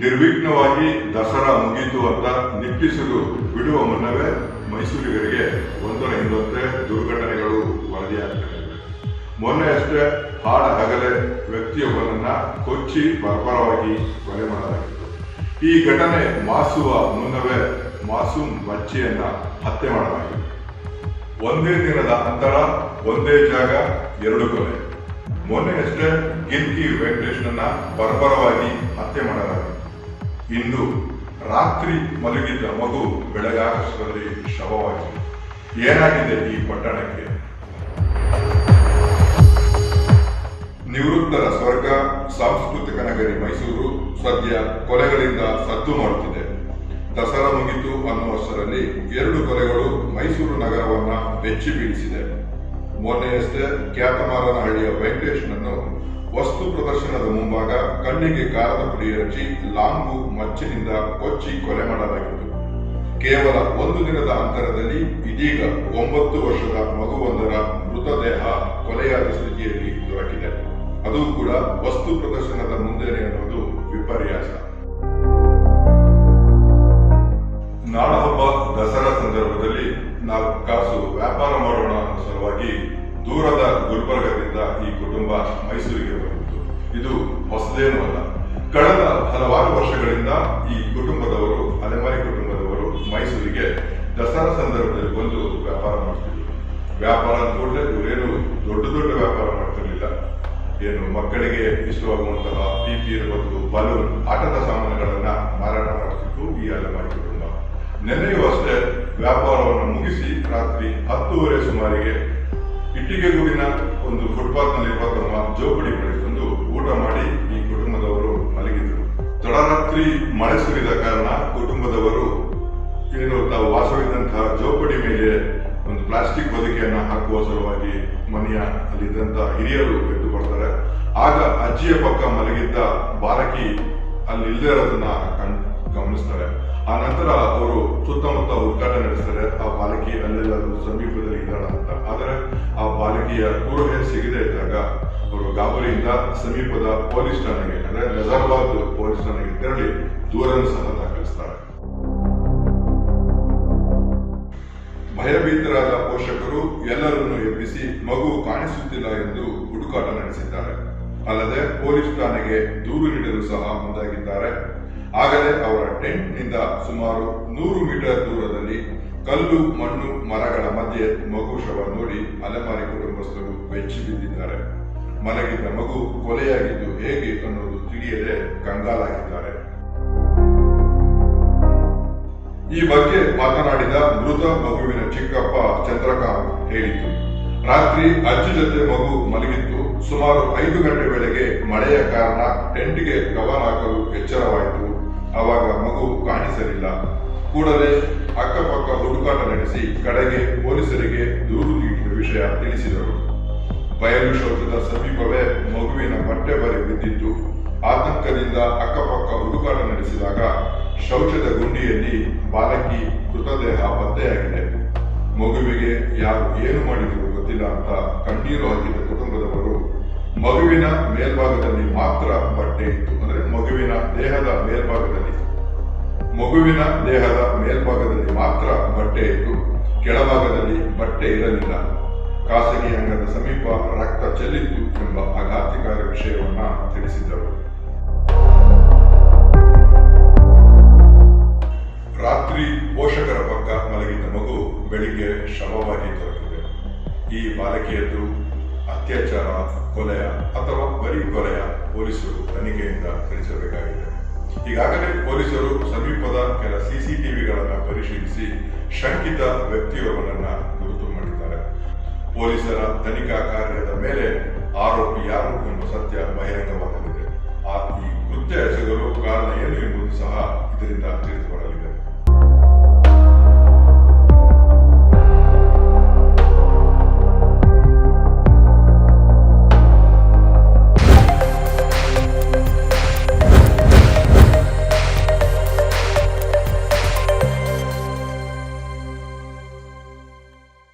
ನಿರ್ವಿಘ್ನವಾಗಿ ದಸರಾ ಮುಗಿತು ಅಂತ ನಿಟ್ಟಿಸಲು ಬಿಡುವ ಮುನ್ನವೇ ಮೈಸೂರಿಗರಿಗೆ ಒಂದರ ಹಿಂದೊಂದೇ ದುರ್ಘಟನೆಗಳು ವರದಿಯಾಗ್ತವೆ. ಮೊನ್ನೆ ಅಷ್ಟೇ ಹಾಡ ಹಗಲೆ ವ್ಯಕ್ತಿಯೊಬ್ಬನನ್ನ ಕೊಚ್ಚಿ ಬರ್ಬರವಾಗಿ ಕೊಲೆ ಮಾಡಲಾಗಿತ್ತು. ಈ ಘಟನೆ ಮಾಸುವ ಮುನ್ನವೇ ಮಾಸೂಮ್ ಬಚ್ಚಿಯನ್ನ ಹತ್ಯೆ ಮಾಡಲಾಗಿತ್ತು ಒಂದೇ ದಿನದ ಅಂತರ, ಒಂದೇ ಜಾಗ, ಎರಡು ಕೊಲೆ. ಮೊನ್ನೆಯಷ್ಟೇ ಗಿರ್ಕಿ ವೆಂಕಟೇಶ್ನನ್ನ ಬರ್ಬರವಾಗಿ ಹತ್ಯೆ ಮಾಡಲಾಗಿತ್ತು ಇಂದು ರಾತ್ರಿ ಮಲಗಿದ್ದ ಮಗು ಬೆಳಗಾಗಷ್ಟರಲ್ಲಿ ಶವವಾಗಿದೆ ಏನಾಗಿದೆ ಈ ಪಟ್ಟಣಕ್ಕೆ? ನಿವೃತ್ತರ ಸ್ವರ್ಗ, ಸಾಂಸ್ಕೃತಿಕ ನಗರಿ ಮೈಸೂರು ಸದ್ಯ ಕೊಲೆಗಳಿಂದ ಸದ್ದು ಮಾಡುತ್ತಿದೆ. ದಸರಾ ಮುಗಿತು ಅನ್ನುವಷ್ಟರಲ್ಲಿ ಎರಡು ಕೊಲೆಗಳು ಮೈಸೂರು ನಗರವನ್ನ ಬೆಚ್ಚಿ ಬೀಳಿಸಿದೆ ಮೊನ್ನೆಯಷ್ಟೇ ಖ್ಯಾತಮಾರನಹಳ್ಳಿಯ ವೆಂಕಟೇಶ್ನನ್ನು ವಸ್ತು ಪ್ರದರ್ಶನದ ಮುಂಭಾಗ ಕಣ್ಣಿಗೆ ಕಾರದ ಪುಡಿ ಹಚ್ಚಿ ಲಾಂಗು ಮಚ್ಚಿನಿಂದ ಕೊಚ್ಚಿ ಕೊಲೆ ಮಾಡಲಾಗಿತ್ತು. ಕೇವಲ ಒಂದು ದಿನದ ಅಂತರದಲ್ಲಿ ಇದೀಗ ಒಂಬತ್ತು ವರ್ಷದ ಮಗುವೊಂದರ ಮೃತದೇಹ ಕೊಲೆಯಾದ ಸ್ಥಿತಿಯಲ್ಲಿ ದೊರಕಿದೆ. ಅದು ಕೂಡ ವಸ್ತು ಪ್ರದರ್ಶನದ ಮುಂದೆನೆ ಅನ್ನೋದು ವಿಪರ್ಯಾಸ. ನಾಡಹಬ್ಬ ದಸರಾ ಸಂದರ್ಭದಲ್ಲಿ ನಾವು ಕಾಸು ವ್ಯಾಪಾರ ಮಾಡೋಣ ಸಲುವಾಗಿ ದೂರದ ಗುಲ್ಬರ್ಗದಿಂದ ಈ ಕುಟುಂಬ ಮೈಸೂರಿಗೆ ಬಂದಿತ್ತು ಇದು ಹೊಸದೇನೂ ಅಲ್ಲ. ಕಳೆದ ಹಲವಾರು ವರ್ಷಗಳಿಂದ ಈ ಕುಟುಂಬದವರು, ಅಲೆಮಾರಿ ಕುಟುಂಬದವರು ಮೈಸೂರಿಗೆ ದಸರಾ ಸಂದರ್ಭದಲ್ಲಿ ಬಂದು ವ್ಯಾಪಾರ ಮಾಡ್ತಿದ್ರು. ವ್ಯಾಪಾರ ಅಂದ್ಕೊಂಡ್ರೆ ಇವರೇನು ದೊಡ್ಡ ದೊಡ್ಡ ವ್ಯಾಪಾರ ಮಾಡ್ತಿರ್ಲಿಲ್ಲ. ಏನು ಮಕ್ಕಳಿಗೆ ಇಷ್ಟವಾಗುವಂತಹ ಪಿ ಪಿ ಇರ್ಬೋದು ಬಲೂನ್, ಆಟದ ಸಾಮಾನುಗಳನ್ನ ಮಾರಾಟ ಮಾಡ್ತಿತ್ತು ಈ ಅಲೆಮಾರಿ ಕುಟುಂಬ. ನೆನೆಯುವಷ್ಟೇ ವ್ಯಾಪಾರವನ್ನು ಮುಗಿಸಿ ರಾತ್ರಿ ಹತ್ತೂವರೆ ಸುಮಾರಿಗೆ ಇಟ್ಟಿಗೆಗೂರಿನ ಒಂದು ಫುಟ್ಪಾತ್ ನಲ್ಲಿರುವ ತಮ್ಮ ಜೋಪಡಿ ಪಡೆದುಕೊಂಡು ಊಟ ಮಾಡಿ ಈ ಕುಟುಂಬದವರು ಮಲಗಿದ್ರು. ತಡರಾತ್ರಿ ಮಳೆ ಸುರಿದ ಕಾರಣ ಕುಟುಂಬದವರು ಏನು ತಾವು ವಾಸವಿದ್ದಂತಹ ಜೋಪಡಿ ಮೇಲೆ ಒಂದು ಪ್ಲಾಸ್ಟಿಕ್ ಹೊದಿಕೆಯನ್ನ ಹಾಕುವ ಸಲುವಾಗಿ ಮನೆಯ ಅಲ್ಲಿದ್ದಂತ ಹಿರಿಯರು ಎದ್ದು ಬರ್ತಾರೆ. ಆಗ ಅಜ್ಜಿಯ ಪಕ್ಕ ಮಲಗಿದ್ದ ಬಾಲಕಿ ಅಲ್ಲಿ ಇಲ್ಲದೆ ಇರೋದನ್ನ ಗಮನಿಸ್ತಾರೆ. ಆ ನಂತರ ಅವರು ಸುತ್ತಮುತ್ತ ಹುಡುಕಾಟ ನಡೆಸ್ತಾರೆ. ಆ ಬಾಲಕಿ ಅಲ್ಲೆಲ್ಲರೂ ಸಮೀಪದಲ್ಲಿ ಇದ್ದಾಳ ಅಂತ. ಆದರೆ ಆ ಬಾಲಕಿಯ ಕೂರಹೆ ಸಿಗದೆ ಇದ್ದಾಗ ಅವರು ಗಾಬರಿಯಿಂದ ಸಮೀಪದ ಪೊಲೀಸ್ ಠಾಣೆಗೆ, ಅಂದ್ರೆ ನಜರಾಬಾದ್ ಪೊಲೀಸ್ ಠಾಣೆಗೆ ತೆರಳಿ ದೂರನ್ನು ಸಹ ದಾಖಲಿಸ್ತಾರೆ. ಭಯಭೀತರಾದ ಪೋಷಕರು ಎಲ್ಲರನ್ನು ಎಬ್ಬಿಸಿ, ಮಗು ಕಾಣಿಸುತ್ತಿಲ್ಲ ಎಂದು ಹುಡುಕಾಟ ನಡೆಸಿದ್ದಾರೆ. ಅಲ್ಲದೆ ಪೊಲೀಸ್ ಠಾಣೆಗೆ ದೂರು ನೀಡಲು ಸಹ ಮುಂದಾಗಿದ್ದಾರೆ. ಆಗಲೇ ಅವರ ಟೆಂಟ್ನಿಂದ ಸುಮಾರು ನೂರು ಮೀಟರ್ ದೂರದಲ್ಲಿ ಕಲ್ಲು, ಮಣ್ಣು, ಮರಗಳ ಮಧ್ಯೆ ಮಗು ಶವ ನೋಡಿ ಅಲೆಮಾರಿ ಕುಟುಂಬಸ್ಥರು ಬೆಚ್ಚಿ ಬಿದ್ದಿದ್ದಾರೆ. ಮಲಗಿದ್ದ ಮಗು ಕೊಲೆಯಾಗಿದ್ದು ಹೇಗೆ ಅನ್ನೋದು ತಿಳಿಯದೆ ಕಂಗಾಲಾಗಿದ್ದಾರೆ. ಈ ಬಗ್ಗೆ ಮಾತನಾಡಿದ ಮೃತ ಮಗುವಿನ ಚಿಕ್ಕಪ್ಪ ಚಂದ್ರಕಾಂತ್ ಹೇಳಿತು ರಾತ್ರಿ ಅಜ್ಜಿ ಜೊತೆ ಮಗು ಮಲಗಿತ್ತು ಸುಮಾರು ಐದು ಗಂಟೆ ವೇಳೆಗೆ ಮಳೆಯ ಕಾರಣ ಟೆಂಟ್ಗೆ ಕವರ್ ಹಾಕಲು ಎಚ್ಚರವಾಯಿತು ಆವಾಗ ಮಗು ಕಾಣಿಸಲಿಲ್ಲ. ಕೂಡಲೇ ಅಕ್ಕಪಕ್ಕ ಹುಡುಕಾಟ ನಡೆಸಿ ಕಡೆಗೆ ಪೊಲೀಸರಿಗೆ ದೂರು ನೀಡಿದ ವಿಷಯ ತಿಳಿಸಿದರು. ಬಯಲು ಶೌಚದ ಸಮೀಪವೇ ಮಗುವಿನ ಬಟ್ಟೆ ಬರೆ ಬಿದ್ದಿತ್ತು. ಆತಂಕದಿಂದ ಅಕ್ಕಪಕ್ಕ ಹುಡುಕಾಟ ನಡೆಸಿದಾಗ ಶೌಚದ ಗುಂಡಿಯಲ್ಲಿ ಬಾಲಕಿ ಮೃತದೇಹ ಪತ್ತೆಯಾಗಿದೆ. ಮಗುವಿಗೆ ಯಾರು ಏನು ಮಾಡಿದ್ರು ಗೊತ್ತಿಲ್ಲ ಅಂತ ಕಣ್ಣೀರು ಹಾಕಿದ ಮಗುವಿನ ಮೇಲ್ಭಾಗದಲ್ಲಿ ಮಾತ್ರ ಬಟ್ಟೆ ಇತ್ತು. ಅಂದ್ರೆ ಮಗುವಿನ ದೇಹದ ಮೇಲ್ಭಾಗದಲ್ಲಿ. ಮಗುವಿನ ದೇಹದ ಮೇಲ್ಭಾಗದಲ್ಲಿ ಮಾತ್ರ ಬಟ್ಟೆ ಇತ್ತು. ಕೆಳಭಾಗದಲ್ಲಿ ಬಟ್ಟೆ ಇರಲಿಲ್ಲ. ಖಾಸಗಿ ಅಂಗದ ಸಮೀಪ ರಕ್ತ ಚೆಲ್ಲಿತ್ತು ಎಂಬ ಆಘಾತಕಾರಿ ವಿಷಯವನ್ನ ತಿಳಿಸಿದರು ರಾತ್ರಿ ಪೋಷಕರ ಪಕ್ಕ ಮಲಗಿದ್ದ ಮಗು ಬೆಳಿಗ್ಗೆ ಶವವಾಗಿ ದೊರಕಿದೆ. ಈ ಬಾಲಕಿಯದ್ದು ಅತ್ಯಾಚಾರ, ಕೊಲೆಯ ಅಥವಾ ಬರೀ ಕೊಲೆಯ ಪೊಲೀಸರು ತನಿಖೆಯಿಂದ ತಿಳಿಸಬೇಕಾಗಿದೆ ಈಗಾಗಲೇ ಪೊಲೀಸರು ಸಮೀಪದ ಕೆಲ ಸಿಸಿಟಿವಿಗಳನ್ನು ಪರಿಶೀಲಿಸಿ ಶಂಕಿತ ವ್ಯಕ್ತಿಯೊಬ್ಬನನ್ನ ಗುರುತು ಮಾಡಿದ್ದಾರೆ. ಪೊಲೀಸರ ತನಿಖಾ ಕಾರ್ಯದ ಮೇಲೆ ಆರೋಪಿ ಯಾರು ಎಂಬ ಸತ್ಯ ಬಹಿರಂಗವಾಗಲಿದೆ. ಆ ಈ ಕೃತ್ಯ ಎಸಗಲು ಕಾರಣ ಏನು ಎಂಬುದು ಸಹ ಇದರಿಂದ ತಿಳಿದುಬರಲಿದೆ